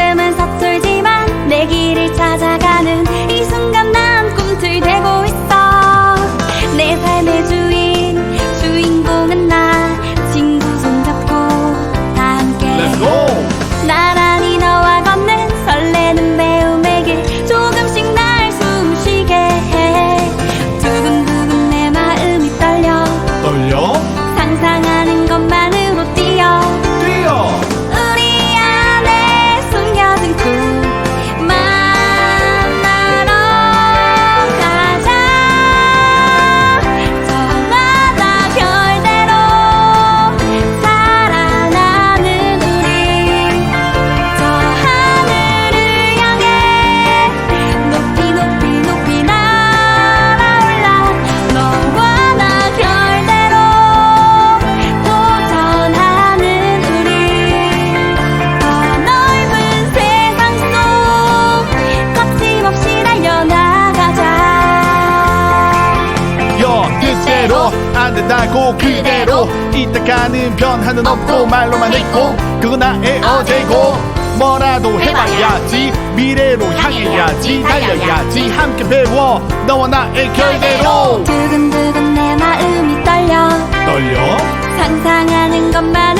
조금은 서툴지만 내 길을 찾아가는 뜻대로 안 된다고 그대로 이때가는 변화는 없고 말로만 했고 그건 나의 어제고 뭐라도 해봐야지 미래로 향해야지 달려야지. 함께 배워 너와 나의 결대로 두근두근 내 마음이 떨려. 떨려? 상상하는 것만